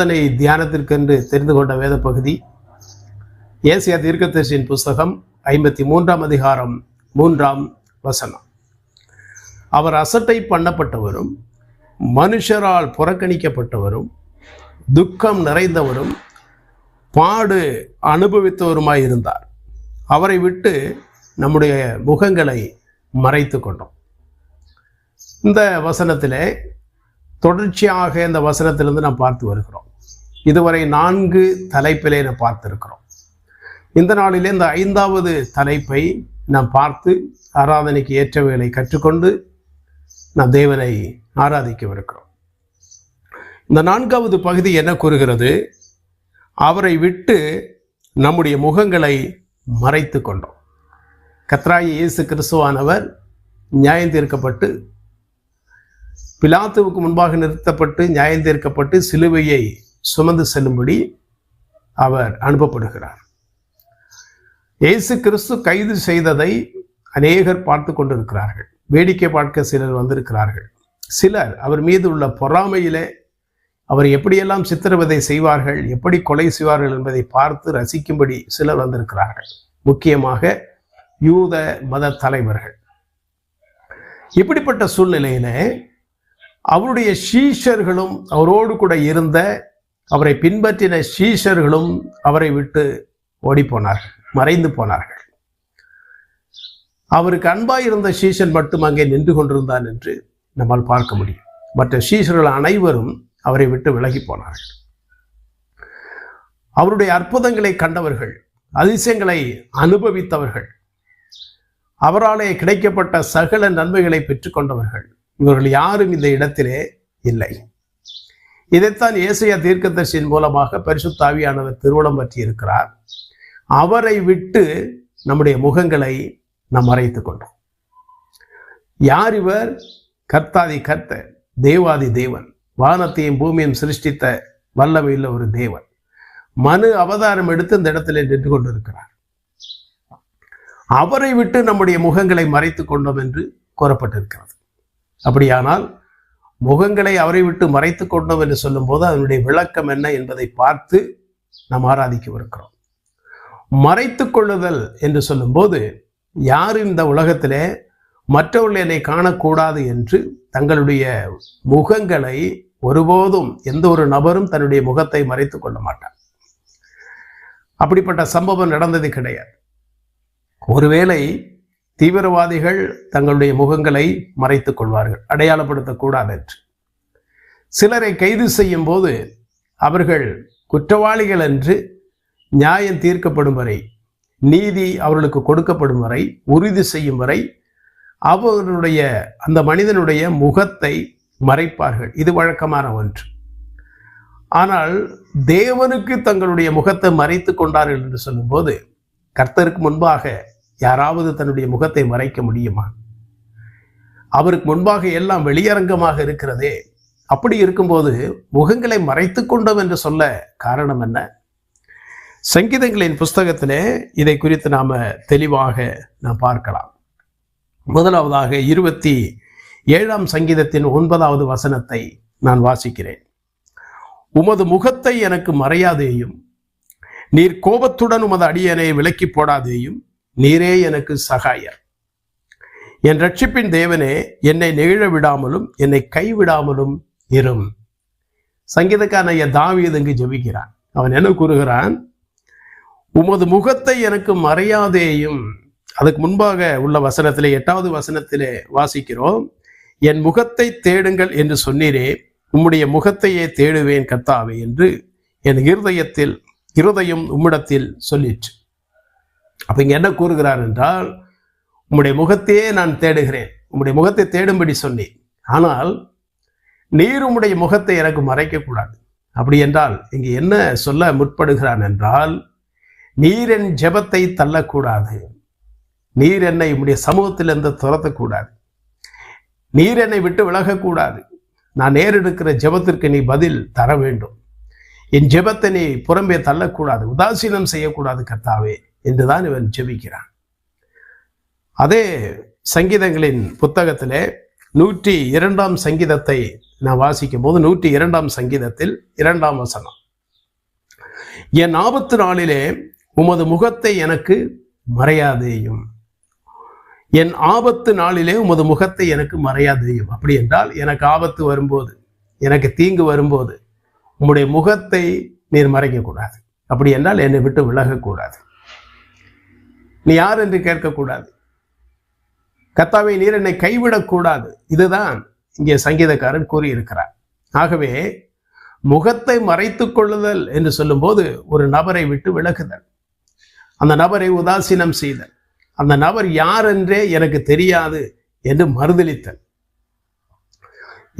ஆராதனை தியானத்திற்கென்று தெரிந்து கொண்ட வேத பகுதி ஏசியா தீர்க்கதரிசியின் புஸ்தகம் ஐம்பத்தி மூன்றாம் அதிகாரம் மூன்றாம் வசனம். அவர் அசட்டை பண்ணப்பட்டவரும் மனுஷரால் புறக்கணிக்கப்பட்டவரும் துக்கம் நிறைந்தவரும் பாடு அனுபவித்தவருமாய் இருந்தார். அவரை விட்டு நம்முடைய முகங்களை மறைத்து கொண்டோம். இந்த வசனத்திலே தொடர்ச்சியாக இந்த வசனத்திலிருந்து நாம் பார்த்து வருகிறோம். இதுவரை நான்கு தலைப்பிலே நாம் பார்த்திருக்கிறோம். இந்த நாளிலே இந்த ஐந்தாவது தலைப்பை நாம் பார்த்து ஆராதனைக்கு ஏற்றவைகளை கற்றுக்கொண்டு நாம் தேவனை ஆராதிக்கவிருக்கிறோம். இந்த நான்காவது பகுதி என்ன கூறுகிறது? அவரை விட்டு நம்முடைய முகங்களை மறைத்து கொண்டோம். கத்ராயி இயேசு கிறிஸ்துவானவர் நியாயம் தீர்க்கப்பட்டு பிலாத்துவுக்கு முன்பாக நிறுத்தப்பட்டு நியாயம் தீர்க்கப்பட்டு சிலுவையை சுமந்து செல்லும்படி அவர் அனுப்பப்படுகிறார். இயேசு கிறிஸ்து கைது செய்ததை அநேகர் பார்த்து கொண்டிருக்கிறார்கள். வேடிக்கை பார்க்க சிலர் வந்திருக்கிறார்கள். சிலர் அவர் மீது உள்ள பொறாமையிலே அவர் எப்படியெல்லாம் சித்திரவதை செய்வார்கள் எப்படி கொலை செய்வார்கள் என்பதை பார்த்து ரசிக்கும்படி சிலர் வந்திருக்கிறார்கள். முக்கியமாக யூத மத தலைவர்கள். இப்படிப்பட்ட சூழ்நிலையில அவருடைய சீஷர்களும் அவரோடு கூட இருந்த அவரை பின்பற்றின சீஷர்களும் அவரை விட்டு ஓடிப்போனார்கள் மறைந்து போனார்கள். அவருக்கு அன்பாய் இருந்த சீசன் மட்டும் அங்கே நின்று கொண்டிருந்தான் என்று நம்மால் பார்க்க முடியும். மற்ற சீசர்கள் அனைவரும் அவரை விட்டு விலகி போனார்கள். அவருடைய அற்புதங்களை கண்டவர்கள் அதிசயங்களை அனுபவித்தவர்கள் அவராலே கிடைக்கப்பட்ட சகல நன்மைகளை பெற்றுக்கொண்டவர்கள் இவர்கள் யாரும் இந்த இடத்திலே இல்லை. இதைத்தான் ஏசையா தீர்க்கதர்சியின் மூலமாக பரிசுத்தாவியானவர் திருமணம் பற்றி இருக்கிறார் அவரை விட்டு நம்முடைய முகங்களை நாம் மறைத்து கொண்டோம். யார் இவர்? கர்த்தாதி கர்த்த தேவாதி தேவன். வானத்தையும் பூமியும் சிருஷ்டித்த வல்லமையுள்ள ஒரு தேவன். மனு அவதாரம் எடுத்து இந்த இடத்துல நின்று கொண்டிருக்கிறார். அவரை விட்டு நம்முடைய முகங்களை மறைத்து கொண்டோம் என்று கூறப்பட்டிருக்கிறது. அப்படியானால் முகங்களை அவரை விட்டு மறைத்து கொண்டோம் என்று சொல்லும்போது அதனுடைய விளக்கம் என்ன என்பதை பார்த்து நாம் ஆராதிக்கவிருக்கிறோம். மறைத்து கொள்ளுதல் என்று சொல்லும்போது யார் இந்த உலகத்திலே மற்றவர்கள் என்னை காணக்கூடாது என்று தங்களுடைய முகங்களை ஒருபோதும் எந்த ஒரு நபரும் தன்னுடைய முகத்தை மறைத்து கொள்ள மாட்டார். அப்படிப்பட்ட சம்பவம் நடந்தது கிடையாது. ஒருவேளை தீவிரவாதிகள் தங்களுடைய முகங்களை மறைத்துக் கொள்வார்கள் அடையாளப்படுத்தக்கூடாது என்று சிலரை கைது செய்யும் போது அவர்கள் குற்றவாளிகள் என்று நியாயம் தீர்க்கப்படும் வரை நீதி அவர்களுக்கு கொடுக்கப்படும் வரை உறுதி செய்யும் வரை அவர்களுடைய அந்த மனிதனுடைய முகத்தை மறைப்பார்கள். இது வழக்கமான ஒன்று. ஆனால் தேவனுக்கு தங்களுடைய முகத்தை மறைத்து கொண்டார்கள் என்று சொல்லும்போது கர்த்தருக்கு முன்பாக யாராவது தன்னுடைய முகத்தை மறைக்க முடியுமா? அவருக்கு முன்பாக எல்லாம் வெளியரங்கமாக இருக்கிறதே. அப்படி இருக்கும்போது முகங்களை மறைத்து கொண்டோம் என்று சொல்ல காரணம் என்ன? சங்கீதங்களின் புஸ்தகத்திலே இதை குறித்து நாம் தெளிவாக நாம் பார்க்கலாம். முதலாவதாக இருபத்தி ஏழாம் சங்கீதத்தின் ஒன்பதாவது வசனத்தை நான் வாசிக்கிறேன். உமது முகத்தை எனக்கு மறையாதேயும் நீர் கோபத்துடன் உமது அடியனை விலக்கி போடாதேயும் நீரே எனக்கு சகாயர். என் ரட்சிப்பின் தேவனே என்னை நெகிழ விடாமலும் என்னை கைவிடாமலும் இரும். சங்கீதக்கான என் தாவீது இங்கு ஜெபிக்கிறான். அவன் என்ன கூறுகிறான்? உமது முகத்தை எனக்கு மறையாதேயும். அதுக்கு முன்பாக உள்ள வசனத்திலே எட்டாவது வசனத்திலே வாசிக்கிறோம். என் முகத்தை தேடுங்கள் என்று சொன்னீரே உம்முடைய முகத்தையே தேடுவேன் கத்தாவே என்று என் இருதயத்தில் இருதயம் உம்மிடத்தில் சொல்லிற்று. அப்போ இங்கே என்ன கூறுகிறார் என்றால் உம்முடைய முகத்தையே நான் தேடுகிறேன். உம்முடைய முகத்தை தேடும்படி சொன்னேன். ஆனால் நீர் உம்முடைய முகத்தை எனக்கு மறைக்கக்கூடாது. அப்படி என்றால் இங்கு என்ன சொல்ல முற்படுகிறான் என்றால் நீர் என் ஜெபத்தை தள்ளக்கூடாது. நீர் என்னை உம்முடைய சமூகத்திலிருந்து துரத்தக்கூடாது. நீர் என்னை விட்டு விலகக்கூடாது. நான் நேரெடுக்கிற ஜெபத்திற்கு நீ பதில் தர வேண்டும். என் ஜெபத்தை நீ புறம்பே தள்ளக்கூடாது. உதாசீனம் செய்யக்கூடாது கர்த்தாவே. என்றுதான் இவன் ஜெபிக்கிறான். அதே சங்கீதங்களின் புத்தகத்திலே நூற்றி இரண்டாம் சங்கீதத்தை நான் வாசிக்கும் போது நூற்றி இரண்டாம் சங்கீதத்தில் இரண்டாம் வசனம். என் ஆபத்து நாளிலே உமது முகத்தை எனக்கு மறையாதேயும். என் ஆபத்து நாளிலே உமது முகத்தை எனக்கு மறையாதேயும். அப்படி என்றால் எனக்கு ஆபத்து வரும்போது எனக்கு தீங்கு வரும்போது உம்முடைய முகத்தை நீர் மறைக்கக்கூடாது. அப்படி என்றால் என்னை விட்டு விலகக்கூடாது. நீ யார் என்று கேட்கக்கூடாது. கத்தாவை நீர் என்னை கைவிடக்கூடாது. இதுதான் இங்கே சங்கீதக்காரன் கூறியிருக்கிறார். ஆகவே முகத்தை மறைத்துக் கொள்ளுதல் என்று சொல்லும்போது ஒரு நபரை விட்டு விலகுதல். அந்த நபரை உதாசீனம் செய்தல். அந்த நபர் யார் என்றே எனக்கு தெரியாது என்று மறுதளித்தல்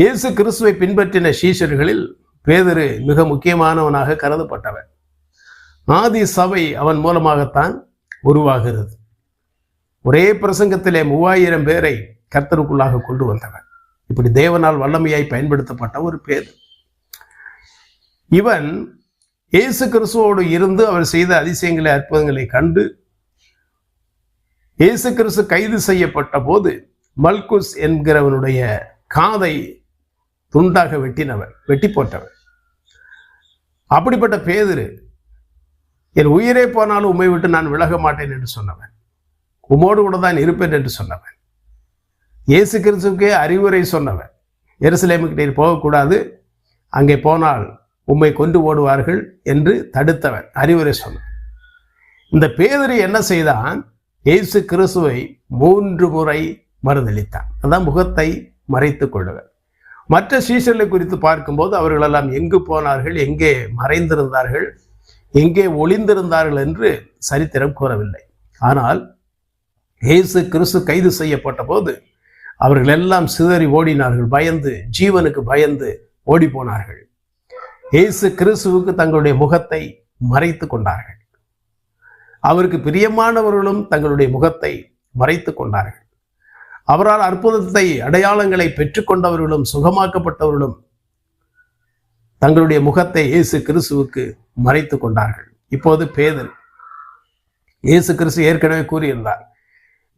இயேசு கிறிஸ்துவை பின்பற்றின சீஷர்களில் பேதரு மிக முக்கியமானவனாக கருதப்பட்டவன் ஆதி சபை அவன் மூலமாகத்தான் உருவாகிறது. ஒரே பிரசங்கத்திலே மூவாயிரம் பேரை கர்த்தருக்குள்ளாக கொண்டு வந்தவன் இப்படி தேவனால் வல்லமையாய் பயன்படுத்தப்பட்ட ஒரு பேர். இவன் இயேசு கிறிஸ்துவோடு இருந்து அவர் செய்த அதிசயங்களை அற்புதங்களை கண்டு இயேசு கிறிஸ்து கைது செய்யப்பட்ட போது மல்குஸ் என்கிறவனுடைய காதை துண்டாக வெட்டினவன் வெட்டி போட்டவன் அப்படிப்பட்ட பேதரு என் உயிரே போனாலும் உண்மை விட்டு நான் விலக மாட்டேன் என்று சொன்னவன். உமோடு கூட தான் இருப்பேன் என்று சொன்னவன். இயேசு கிறிஸ்துக்கே அறிவுரை சொன்னவன். எருசலேமுக்கு நீர் போகக்கூடாது. அங்கே போனால் உம்மை கொண்டு ஓடுவார்கள் என்று தடுத்தவன். அறிவுரை சொன்னான். இந்த பேதரி என்ன செய்தான்? இயேசு கிறிஸ்துவை மூன்று முறை மறுதளித்தான் அதான் முகத்தை மறைத்துக் கொள்ளுவர் மற்ற சீசர்களை குறித்து பார்க்கும்போது அவர்களெல்லாம் எங்கு போனார்கள் எங்கே மறைந்திருந்தார்கள் எங்கே ஒளிந்திருந்தார்கள் என்று சரித்திரம் கூறவில்லை. ஆனால் இயேசு கிறிஸ்து கைது செய்யப்பட்ட போது அவர்கள் எல்லாம் சிதறி ஓடினார்கள் பயந்து ஜீவனுக்கு பயந்து ஓடி போனார்கள். இயேசு கிறிஸ்துவுக்கு தங்களுடைய முகத்தை மறைத்து கொண்டார்கள். அவருக்கு பிரியமானவர்களும் தங்களுடைய முகத்தை மறைத்து கொண்டார்கள். அவரால் அற்புதத்தை அடையாளங்களை பெற்றுக்கொண்டவர்களும் சுகமாக்கப்பட்டவர்களும் தங்களுடைய முகத்தை இயேசு கிறிஸ்துவுக்கு மறைத்து கொண்டார்கள். இப்போது பேதல் இயேசு கிறிஸ்து ஏற்கனவே கூறியிருந்தார்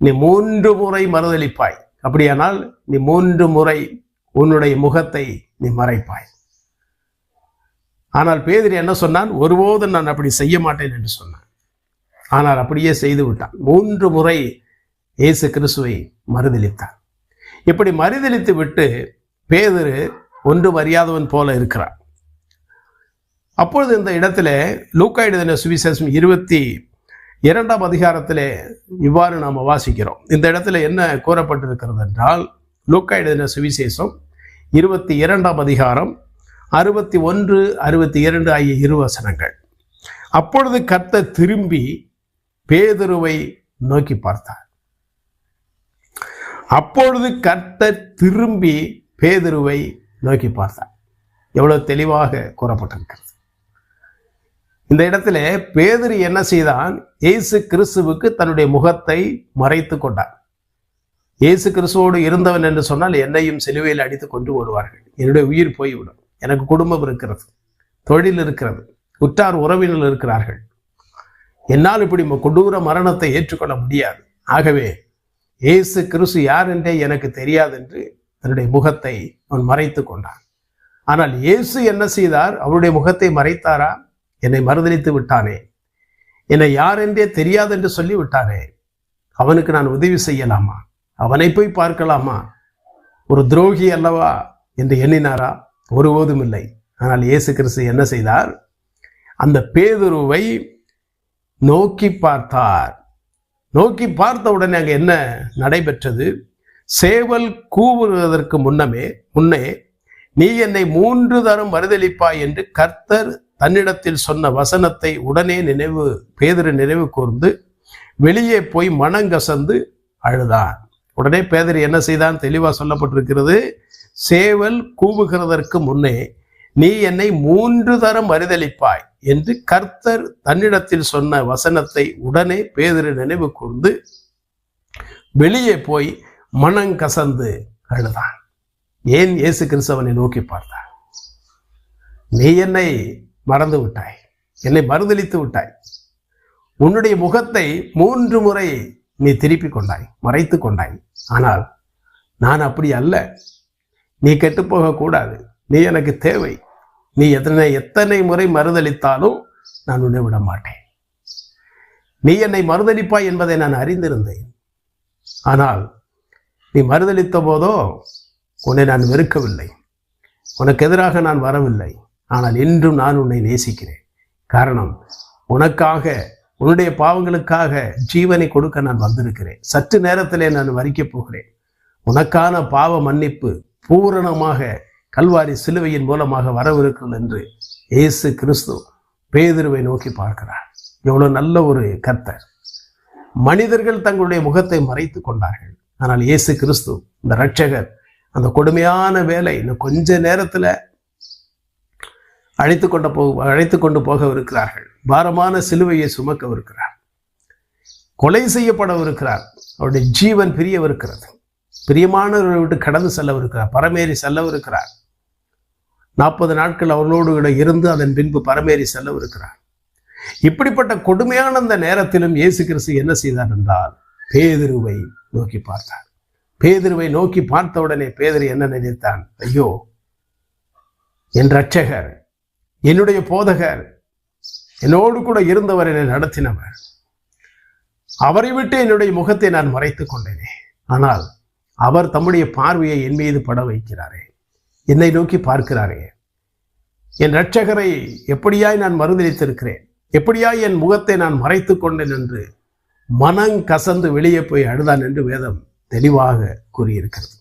நீ மூன்று முறை மறுதளிப்பாய் அப்படியானால் நீ மூன்று முறை உன்னுடைய முகத்தை நீ மறைப்பாய். ஆனால் பேதிரி என்ன சொன்னான்? ஒருபோதும் நான் அப்படி செய்ய மாட்டேன் என்று சொன்னான். ஆனால் அப்படியே செய்து விட்டான். மூன்று முறை இயேசு கிறிஸ்துவை மறுதளித்தான் இப்படி மறுதளித்து விட்டு பேதரு ஒன்று அறியாதவன் போல இருக்கிறான். அப்பொழுது இந்த இடத்துல லூக்கா எழுதின சுவிசேஷம் இருபத்தி இரண்டாம் அதிகாரத்திலே இவ்வாறு நாம் வாசிக்கிறோம். இந்த இடத்துல என்ன கூறப்பட்டிருக்கிறது என்றால் லூக்கா எழுதின சுவிசேஷம் இருபத்தி இரண்டாம் அதிகாரம் அறுபத்தி ஒன்று அறுபத்தி இரண்டு ஆகிய இருவசனங்கள் அப்பொழுது கத்த திரும்பி பேதுருவை நோக்கி பார்த்தார். அப்பொழுது கர்த்தர் திரும்பி பேதுருவை நோக்கி பார்த்தார். எவ்வளவு தெளிவாக கூறப்பட்டிருக்கிறது. இந்த இடத்துல பேதுரு என்ன செய்தான்? இயேசு கிறிஸ்துவுக்கு தன்னுடைய முகத்தை மறைத்து கொண்டான் இயேசு கிறிஸ்துவோடு இருந்தவன் என்று சொன்னால் என்னையும் சிலுவையில் அடித்து கொண்டு ஓடுவார்கள். என்னுடைய உயிர் போய்விடும். எனக்கு குடும்பம் இருக்கிறது. தொழில் இருக்கிறது. உற்றார் உறவினர் இருக்கிறார்கள். என்னால் இப்படி கொடூர மரணத்தை ஏற்றுக்கொள்ள முடியாது. ஆகவே இயேசு கிறிஸ்து யார் என்றே எனக்கு தெரியாது என்று தன்னுடைய முகத்தை அவன் மறைத்து கொண்டான். ஆனால் இயேசு என்ன செய்தார்? அவருடைய முகத்தை மறைத்தாரா? என்னை மறுதளித்து விட்டானே? என்னை யார் என்றே தெரியாது என்று சொல்லி விட்டானே? அவனுக்கு நான் உதவி செய்யலாமா? அவனை போய் பார்க்கலாமா? ஒரு துரோகி அல்லவா என்று எண்ணினாரா? ஒருபோதும் இல்லை. ஆனால் இயேசு கிறிஸ்து என்ன செய்தார்? அந்த பேதுருவை நோக்கி பார்த்தார். நோக்கி பார்த்த உடனே அங்கே என்ன நடைபெற்றது? சேவல் கூவுவதற்கு முன்னமே முன்னே நீ என்னை மூன்று தரம் மறுதளிப்பாய் என்று கர்த்தர் தன்னிடத்தில் சொன்ன வசனத்தை உடனே நினைவு பேதரு நினைவு கூர்ந்து வெளியே போய் மனங்கசந்து அழுதான் உடனே பேதர் என்ன செய்தான்? தெளிவாக சொல்லப்பட்டிருக்கிறது சேவல் கூவுகிறதற்கு முன்னே நீ என்னை மூன்று தரம் மறுதளிப்பாய் என்று கர்த்தர் தன்னிடத்தில் சொன்ன வசனத்தை உடனே பேதரு நினைவு கூர்ந்து வெளியே போய் மனங்கசந்து அழுதான் ஏன் இயேசு கிறிஸ்தவனை நோக்கி பார்த்தான் நீ என்னை மறந்து விட்டாய். என்னை மறுதளித்து விட்டாய். உன்னுடைய முகத்தை மூன்று முறை நீ திருப்பி கொண்டாய் மறைத்து கொண்டாய். ஆனால் நான் அப்படி அல்ல. நீ கெட்டு போகக்கூடாது. நீ எனக்கு தேவை. நீ எத்தனை எத்தனை முறை மறுதளித்தாலும் நான் உன்னை விட மாட்டேன். நீ என்னை மறுதளிப்பாய் என்பதை நான் அறிந்திருந்தேன். ஆனால் நீ மறுதளித்த போதோ உன்னை நான் வெறுக்கவில்லை. உனக்கு எதிராக நான் வரவில்லை. ஆனால் இன்றும் நான் உன்னை நேசிக்கிறேன். காரணம் உனக்காக உன்னுடைய பாவங்களுக்காக ஜீவனை கொடுக்க நான் வந்திருக்கிறேன். சற்று நேரத்திலே நான் வரிக்கப் போகிறேன். உனக்கான பாவ மன்னிப்பு பூரணமாக கல்வாரி சிலுவையின் மூலமாக வரவிருக்கும் என்று இயேசு கிறிஸ்து பேதுருவை நோக்கி பார்க்கிறார். எவ்வளவு நல்ல ஒரு கர்த்தர். மனிதர்கள் தங்களுடைய முகத்தை மறைத்து கொண்டார்கள். ஆனால் இயேசு கிறிஸ்து இந்த ரட்சகர் அந்த கொடுமையான வேலை இன்னும் கொஞ்ச நேரத்துல அழைத்து கொண்ட போ அழைத்து கொண்டு போகவிருக்கிறார்கள். பாரமான சிலுவையை சுமக்கவிருக்கிறார். கொலை செய்யப்படவிருக்கிறார். அவருடைய ஜீவன் பிரியவிருக்கிறது. பிரியமானவர்களை விட்டு கடந்து செல்லவிருக்கிறார். பரமேறி செல்லவிருக்கிறார். நாற்பது நாட்கள் அவர்களோடு கூட இருந்து அதன் பின்பு பரமேறி செல்லவிருக்கிறார். இப்படிப்பட்ட கொடுமையான அந்த நேரத்திலும் இயேசு கிறிஸ்து என்ன செய்தார் என்றால் பேதிருவை நோக்கி பார்த்தார். பேதிருவை நோக்கி பார்த்தவுடனே உடனே என்ன நினைத்தான்? ஐயோ என் ரட்சகர் என்னுடைய போதகர் என்னோடு கூட இருந்தவர் என்னை நடத்தினவர். அவரை விட்டு என்னுடைய முகத்தை நான் மறைத்துக் கொண்டேனே. ஆனால் அவர் தம்முடைய பார்வையை என் மீது பட வைக்கிறாரே. என்னை நோக்கி பார்க்கிறாரே. என் இரட்சகரை எப்படியாய் நான் மறுதளித்திருக்கிறேன்? எப்படியாய் என் முகத்தை நான் மறைத்துக் கொண்டேன் என்று மனம் கசந்து வெளியே போய் அழுதான் என்று வேதம் தெளிவாக கூறியிருக்கிறது.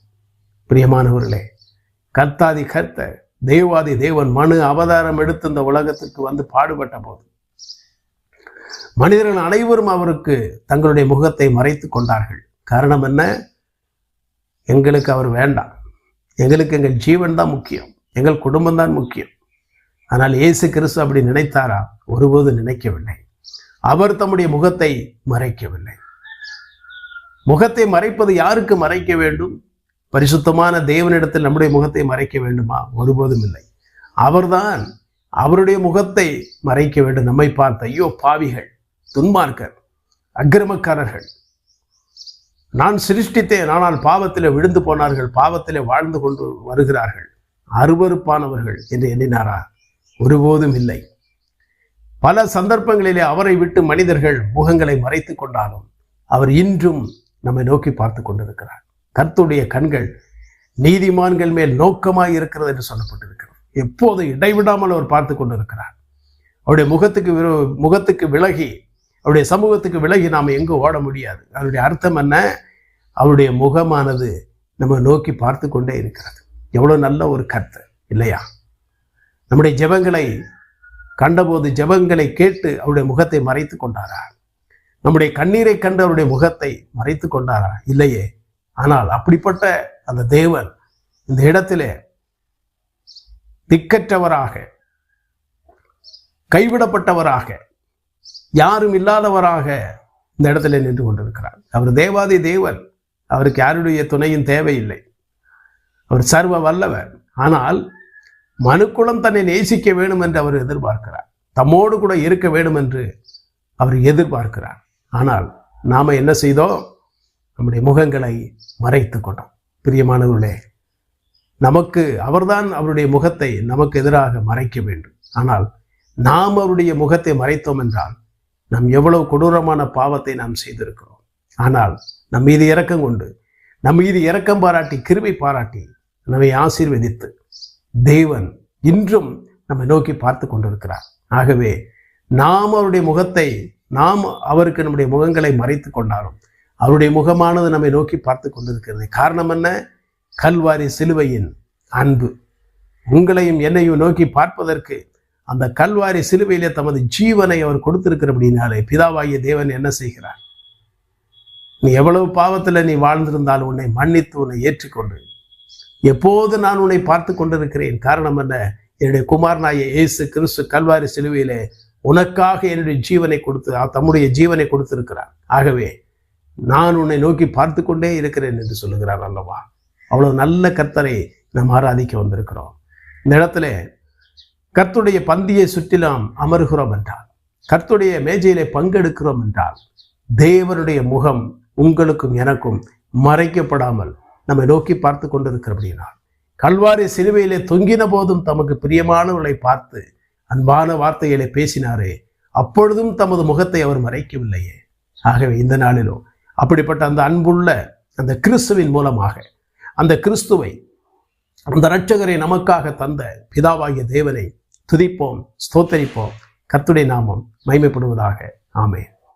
பிரியமானவர்களே கர்த்தாதி கர்த்த தெய்வாதி தேவன் மனு அவதாரம் எடுத்து இந்த உலகத்திற்கு வந்து பாடுபட்ட போது மனிதர்கள் அனைவரும் அவருக்கு தங்களுடைய முகத்தை மறைத்து கொண்டார்கள். காரணம் என்ன? எங்களுக்கு அவர் வேண்டாம். எங்களுக்கு எங்கள் ஜீவன் தான் முக்கியம். எங்கள் குடும்பம் தான் முக்கியம். ஆனால் இயேசு கிறிஸ்து அப்படி நினைத்தாரா? ஒருபோது நினைக்கவில்லை. அவர் தம்முடைய முகத்தை மறைக்கவில்லை. முகத்தை மறைப்பது யாருக்கு மறைக்க வேண்டும்? பரிசுத்தமான தேவனிடத்தில் நம்முடைய முகத்தை மறைக்க வேண்டுமா? ஒருபோதும் இல்லை. அவர்தான் அவருடைய முகத்தை மறைக்க வேண்டும். நம்மை பார்த்த ஐயோ பாவிகள் துன்மார்க்கர் அக்கிரமக்காரர்கள். நான் சிருஷ்டித்தேன் ஆனால் பாவத்திலே விழுந்து போனார்கள் பாவத்திலே வாழ்ந்து கொண்டு வருகிறார்கள். அருவறுப்பானவர்கள் என்று எண்ணினாரா? ஒருபோதும் இல்லை. பல சந்தர்ப்பங்களிலே அவரை விட்டு மனிதர்கள் முகங்களை மறைத்து கொண்டாலும் அவர் இன்றும் நம்மை நோக்கி பார்த்து கொண்டிருக்கிறார். கர்த்துடைய கண்கள் நீதிமான்கள் மேல் நோக்கமாய் இருக்கிறது என்று சொல்லப்பட்டிருக்கிறது. எப்போது இடைவிடாமல் அவர் பார்த்து கொண்டு இருக்கிறார் அவருடைய முகத்துக்கு விரோ- முகத்துக்கு விலகி அவருடைய சமூகத்துக்கு விலகி நாம் எங்கும் ஓட முடியாது. அதனுடைய அர்த்தம் என்ன? அவருடைய முகமானது நம்ம நோக்கி பார்த்து கொண்டே இருக்கிறது. எவ்வளவு நல்ல ஒரு கர்த்தர் இல்லையா? நம்முடைய ஜெபங்களை கண்டபோது ஜெபங்களை கேட்டு அவருடைய முகத்தை மறைத்து கொண்டாரா? நம்முடைய கண்ணீரை கண்டு அவருடைய முகத்தை மறைத்து கொண்டாரா? இல்லையே. ஆனால் அப்படிப்பட்ட அந்த தேவன் இந்த இடத்திலே திக்கற்றவராக கைவிடப்பட்டவராக யாரும் இல்லாதவராக இந்த இடத்துல நின்று கொண்டிருக்கிறார். அவர் தேவாதி தேவன். அவருக்கு யாருடைய துணையும் தேவையில்லை. அவர் சர்வ வல்லவர். ஆனால் மனுக்குளம் தன்னை நேசிக்க வேண்டும் என்று அவர் எதிர்பார்க்கிறார். தம்மோடு கூட இருக்க வேண்டும் என்று அவர் எதிர்பார்க்கிறார். ஆனால் நாம என்ன செய்தோம்? நம்முடைய முகங்களை மறைத்து கொண்டோம். பிரியமானவர்களே நமக்கு அவர்தான் அவருடைய முகத்தை நமக்கு எதிராக மறைக்க வேண்டும். ஆனால் நாம் அவருடைய முகத்தை மறைத்தோம் என்றால் நாம் எவ்வளவு கொடூரமான பாவத்தை நாம் செய்திருக்கிறோம். ஆனால் நம் மீது இறக்கம் கொண்டு நம் மீது இறக்கம் பாராட்டி கிருமை பாராட்டி நம்மை ஆசீர்வதித்து தேவன் இன்றும் நம்மை நோக்கி பார்த்து கொண்டிருக்கிறார். ஆகவே நாம் அவருடைய முகத்தை நாம் அவருக்கு நம்முடைய முகங்களை மறைத்து கொண்டாலும் அவருடைய முகமானது நம்மை நோக்கி பார்த்து கொண்டிருக்கிறது. காரணம் என்ன? கல்வாரி சிலுவையின் அன்பு. உங்களையும் என்னையும் நோக்கி பார்ப்பதற்கு அந்த கல்வாரி சிலுவையிலே தமது ஜீவனை அவர் கொடுத்திருக்கிறபடினாலே பிதாவாகிய தேவன் என்ன செய்கிறார்? நீ எவ்வளவு பாவத்தில் நீ வாழ்ந்திருந்தாலும் உன்னை மன்னித்து உன்னை ஏற்றுக்கொண்டு. எப்போது நான் உன்னை பார்த்து கொண்டிருக்கிறேன்? காரணம் என்ன? என்னுடைய குமாரனாய இயேசு கிறிஸ்து கல்வாரி சிலுவையிலே உனக்காக என்னுடைய ஜீவனை கொடுத்து தம்முடைய ஜீவனை கொடுத்திருக்கிறார். ஆகவே நான் உன்னை நோக்கி பார்த்து கொண்டே இருக்கிறேன் என்று சொல்லுகிறார் அல்லவா? அவ்வளவு நல்ல கர்த்தரை நாம் ஆராதிக்க வந்திருக்கிறோம். இந்த இடத்துல கர்த்துடைய பந்தியை சுற்றிலாம் அமருகிறோம் என்றால் கர்த்துடைய மேஜையிலே பங்கெடுக்கிறோம் என்றால் தேவனுடைய முகம் உங்களுக்கும் எனக்கும் மறைக்கப்படாமல் நம்மை நோக்கி பார்த்து கொண்டிருக்கிறபடினால் கல்வாரி சிலுவையிலே தொங்கின போதும் தமக்கு பிரியமானவர்களை பார்த்து அன்பான வார்த்தைகளை பேசினாரே அப்பொழுதும் தமது முகத்தை அவர் மறைக்கவில்லையே. ஆகவே இந்த நாளிலும் அப்படிப்பட்ட அந்த அன்புள்ள அந்த கிறிஸ்துவின் மூலமாக அந்த கிறிஸ்துவை அந்த இரட்சகரை நமக்காக தந்த பிதாவாகிய தேவனை துதிப்போம் ஸ்தோத்தரிப்போம். கத்துடை நாமம் மைமைப்படுவதாக ஆமென்.